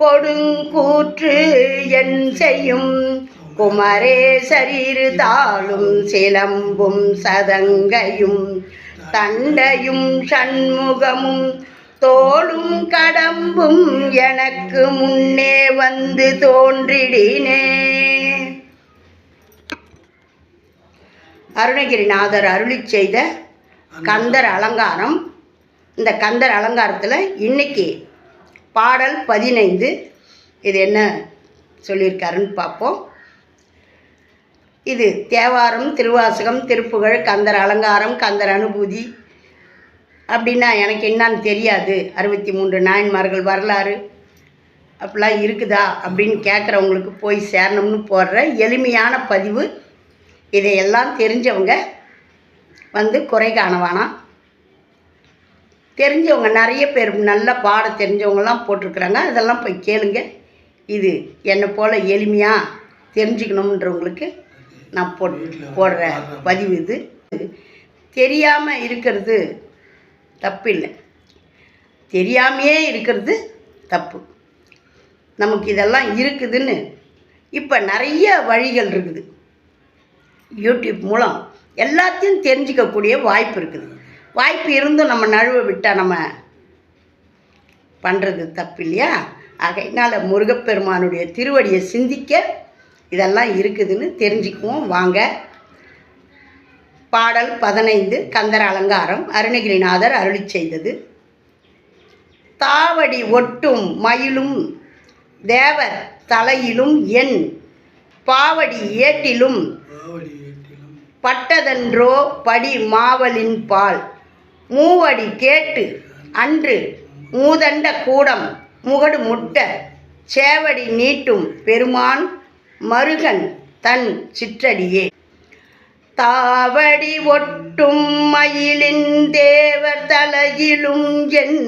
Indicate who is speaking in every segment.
Speaker 1: கொடுங்கூற்று என் செய்யும். குமரேசரிரு தாளும் சிலம்பும் சதங்கையும். தண்டையும் சண்முகமும் தோளும் கடம்பும் எனக்கு முன்னே வந்து தோன்றிடினே. அருணகிரிநாதர் அருளிச் செய்த கந்தர் அலங்காரம். இந்த கந்தர் அலங்காரத்தில் இன்னைக்கு பாடல் பதினைந்து. இது என்ன சொல்லியிருக்காருன்னு பார்ப்போம். இது தேவாரம் திருவாசகம் திருப்புகழ் கந்தர் அலங்காரம் கந்தர் அனுபூதி. அப்படின்னா எனக்கு என்னான்னு தெரியாது. அறுபத்தி மூன்று நாயன்மார்கள் வரலாறு. அப்படிலாம் இருக்குதா அப்படின்னு கேட்குறவங்களுக்கு போய் சேரணும்னு போடுற எளிமையான பதிவு. இதையெல்லாம் தெரிஞ்சவங்க வந்து குறை காண வேணாம். தெரிஞ்சவங்க நிறைய பேர் நல்ல பாட தெரிஞ்சவங்கலாம் போட்டிருக்கிறாங்க. அதெல்லாம் போய் கேளுங்க. இது என்னை போல் எளிமையாக தெரிஞ்சுக்கணுன்றவங்களுக்கு நான் போட் போடுற பதிவு இது. தெரியாமல் இருக்கிறது தப்பு இல்லை தெரியாமையே இருக்கிறது தப்பு. நமக்கு இதெல்லாம் இருக்குதுன்னு இப்போ நிறைய வழிகள் இருக்குது. யூடியூப் மூலம் எல்லாத்தையும் தெரிஞ்சுக்கக்கூடிய வாய்ப்பு இருக்குது. வாய்ப்பு இருந்தும் நம்ம நழுவ விட்டால் நம்ம பண்ணுறது தப்பு இல்லையா ஆகையினால் முருகப்பெருமானுடைய திருவடியை சிந்திக்க இதெல்லாம் இருக்குதுன்னு தெரிஞ்சுக்குவோம். வாங்க. பாடல் பதினைந்து கந்தர் அலங்காரம். அருணகிரிநாதர் அருளிச் செய்தது. தாவடி ஒட்டும் மயிலும் தேவர் தலையிலும் என் பாவடி ஏட்டிலும். பட்டதன்றோ படி மாவலின் பால். மூவடி கேட்டு அன்று மூதண்ட கூடம் முகடு முட்ட சேவடி நீட்டும் பெருமான் மருகன் தன் சிற்றடியே. தாவடி ஒட்டும் மயிலின் தேவர் தலையிலும் என்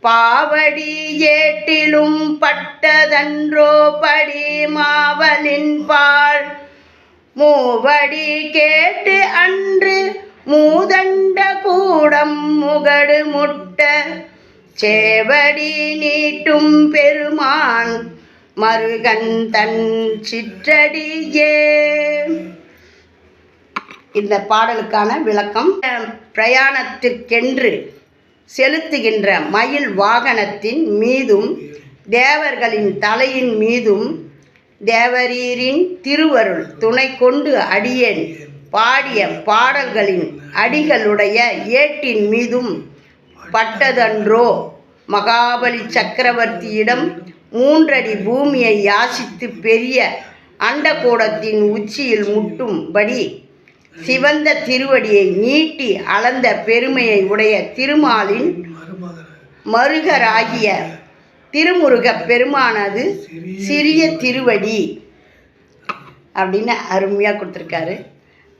Speaker 1: பாவடி ஏட்டிலும் பட்டதன்றோ படி மாவலின் பால். மூவடி கேட்டு அன்று மூதண்ட கூடம் முகடு முட்ட சேவடி நீட்டும் பெருமான் மருகன் தன் சிற்றடியே. இந்த பாடலுக்கான விளக்கம் பிரயாணத்திற்கென்று செலுத்துகின்ற மயில் வாகனத்தின் மீதும் தேவர்களின் தலையின் மீதும் தேவரீரின் திருவருள் துணை கொண்டு அடியேன். பாடிய பாடல்களின் அடிகளுடைய ஏட்டின் மீதும் பட்டதன்றோ மகாபலி சக்கரவர்த்தியிடம் மூன்றடி பூமியை யாசித்து பெரிய அண்டகோடத்தின் உச்சியில் முட்டும்படி சிவந்த திருவடியை நீட்டி அளந்த பெருமையை உடைய திருமாலின் மருகராகிய திருமுருகப் பெருமானது சிறிய திருவடி அப்படின்னு அருமையாக கொடுத்துருக்காரு.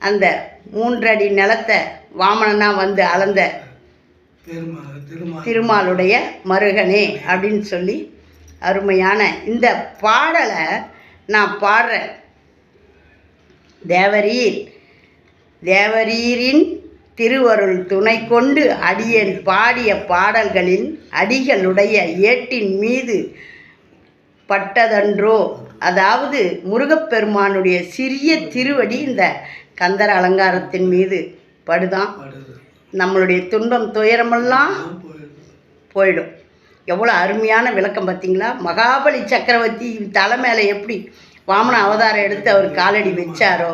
Speaker 1: அந்த மூன்றடி நிலத்தை வாமனனா வந்து அளந்த திருமாலுடைய மருகனே அப்படின்னு சொல்லி அருமையான இந்த பாடலை நான் பாடுறேன். தேவரீர் தேவரீரின் திருவருள் துணை கொண்டு அடியேன் பாடிய பாடல்களின் அடிகளுடைய ஏட்டின் மீது பட்டதன்றோ அதாவது முருகப்பெருமானுடைய சிறிய திருவடி இந்த கந்தர் அலங்காரத்தின் மீது படுதான்
Speaker 2: படுது.
Speaker 1: நம்மளுடைய துன்பம் துயரமெல்லாம் போயிடும். எவ்வளோ அருமையான விளக்கம் பார்த்தீங்களா? மகாபலி சக்கரவர்த்தி தலை மேலே எப்படி வாமன அவதாரம் எடுத்து அவர் காலடி வச்சாரோ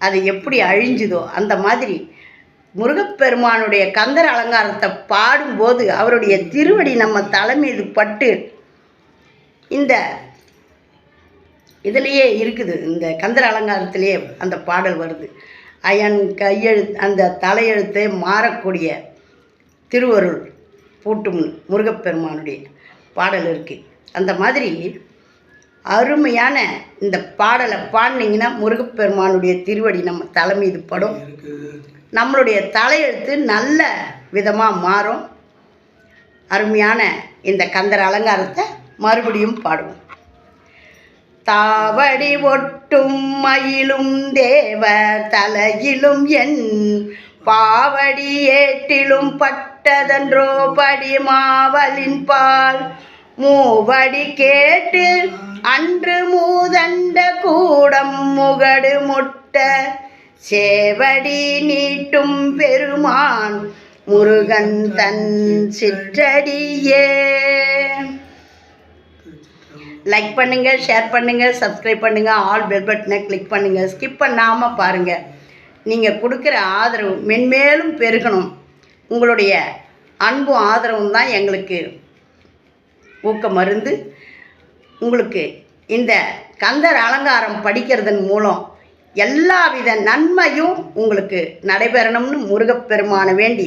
Speaker 1: அது எப்படி அழிஞ்சுதோ அந்த மாதிரி முருகப்பெருமானுடைய கந்தர் அலங்காரத்தை பாடும்போது அவருடைய திருவடி நம்ம தலை மீது பட்டு இந்த இதுலேயே இருக்குது. இந்த கந்தர் அலங்காரத்திலேயே அந்த பாடல் வருது. அயன் கையெழுத்து அந்த தலையெழுத்தை மாறக்கூடிய திருவருள் பூட்டும் முருகப்பெருமானுடைய பாடல் இருக்குது அந்த மாதிரி அருமையான இந்த பாடலை பாடினீங்கன்னா முருகப்பெருமானுடைய திருவடி நம்ம தலை மீது படும். நம்மளுடைய தலையெழுத்து நல்ல விதமாக மாறும். அருமையான இந்த கந்தர் அலங்காரத்தை மறுபடியும் பாடுவோம். தாவடி ஒட்டும் மயிலும் தேவர் தலையிலும் என் பாவடி ஏட்டிலும் பட்டதன்றோ படி மாவலின்பால் மூவடி கேட்டு அன்று மூதண்ட கூடம் முகடு முட்ட சேவடி நீட்டும் பெருமான் முருகன் தன் சிற்றடியே. லைக் பண்ணுங்கள் ஷேர் பண்ணுங்கள் சப்ஸ்கிரைப் பண்ணுங்கள் ஆல் பெல் பட்டனை கிளிக் பண்ணுங்கள் ஸ்கிப் பண்ணாமல் பாருங்கள் நீங்கள் கொடுக்குற ஆதரவு மென்மேலும் பெருகணும். உங்களுடைய அன்பும் ஆதரவும் தான் எங்களுக்கு ஊக்க மருந்து. உங்களுக்கு இந்த கந்தர் அலங்காரம் படிக்கிறதன் மூலம் எல்லாவித நன்மையும் உங்களுக்கு நடைபெறணும்னு முருகப்பெருமானை வேண்டி